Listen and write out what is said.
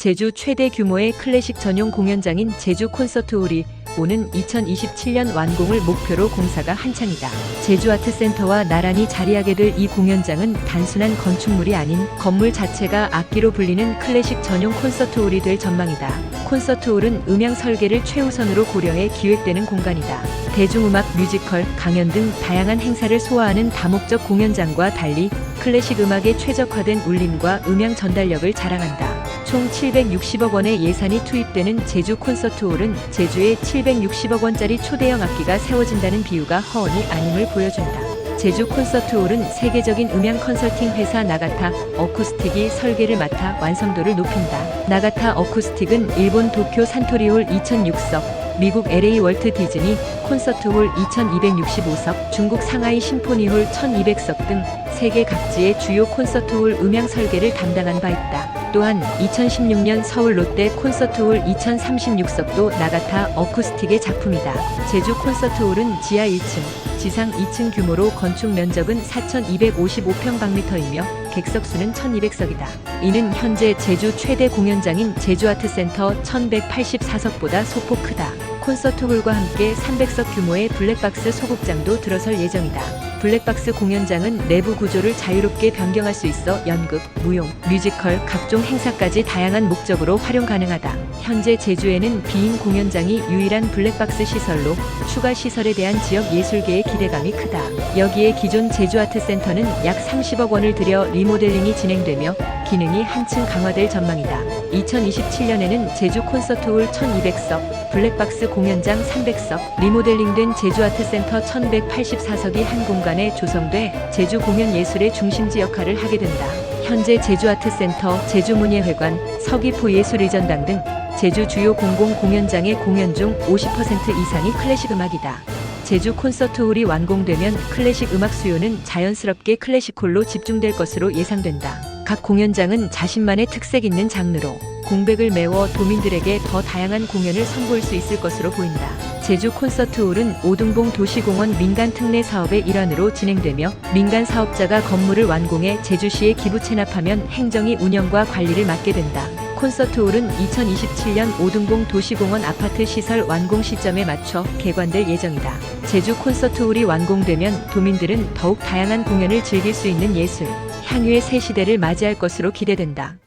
제주 최대 규모의 클래식 전용 공연장인 제주 콘서트홀이 오는 2027년 완공을 목표로 공사가 한창이다. 제주아트센터와 나란히 자리하게 될 이 공연장은 단순한 건축물이 아닌 건물 자체가 악기로 불리는 클래식 전용 콘서트홀이 될 전망이다. 콘서트홀은 음향 설계를 최우선으로 고려해 기획되는 공간이다. 대중음악, 뮤지컬, 강연 등 다양한 행사를 소화하는 다목적 공연장과 달리 클래식 음악에 최적화된 울림과 음향 전달력을 자랑한다. 총 760억 원의 예산이 투입되는 제주 콘서트홀은 제주에 760억 원짜리 초대형 악기가 세워진다는 비유가 허언이 아님을 보여준다. 제주 콘서트홀은 세계적인 음향 컨설팅 회사 나가타 어쿠스틱이 설계를 맡아 완성도를 높인다. 나가타 어쿠스틱은 일본 도쿄 산토리홀 2006석, 미국 LA 월트 디즈니 콘서트홀 2265석, 중국 상하이 심포니홀 1200석 등 세계 각지의 주요 콘서트홀 음향 설계를 담당한 바 있다. 또한 2016년 서울 롯데 콘서트홀 2036석도 나가타 어쿠스틱의 작품이다. 제주 콘서트홀은 지하 1층, 지상 2층 규모로 건축 면적은 4,255평방미터이며 객석 수는 1,200석이다. 이는 현재 제주 최대 공연장인 제주아트센터 1,184석보다 소폭 크다. 콘서트홀과 함께 300석 규모의 블랙박스 소극장도 들어설 예정이다. 블랙박스 공연장은 내부 구조를 자유롭게 변경할 수 있어 연극, 무용, 뮤지컬, 각종 행사까지 다양한 목적으로 활용 가능하다. 현재 제주에는 비인 공연장이 유일한 블랙박스 시설로 추가 시설에 대한 지역 예술계의 기대감이 크다. 여기에 기존 제주아트센터는 약 30억 원을 들여 리모델링이 진행되며 기능이 한층 강화될 전망이다. 2027년에는 제주 콘서트홀 1200석, 블랙박스 공연장 300석, 리모델링된 제주아트센터 1184석이 한 공간에 조성돼 제주 공연 예술의 중심지 역할을 하게 된다. 현재 제주아트센터, 제주문예회관, 서귀포 예술의전당 등 제주 주요 공공 공연장의 공연 중 50% 이상이 클래식 음악이다. 제주 콘서트홀이 완공되면 클래식 음악 수요는 자연스럽게 클래식홀로 집중될 것으로 예상된다. 각 공연장은 자신만의 특색 있는 장르로 공백을 메워 도민들에게 더 다양한 공연을 선보일 수 있을 것으로 보인다. 제주 콘서트홀은 오등봉 도시공원 민간 특례 사업의 일환으로 진행되며 민간 사업자가 건물을 완공해 제주시에 기부 체납하면 행정이 운영과 관리를 맡게 된다. 콘서트홀은 2027년 오등봉 도시공원 아파트 시설 완공 시점에 맞춰 개관될 예정이다. 제주 콘서트홀이 완공되면 도민들은 더욱 다양한 공연을 즐길 수 있는 예술, 향유의 새 시대를 맞이할 것으로 기대된다.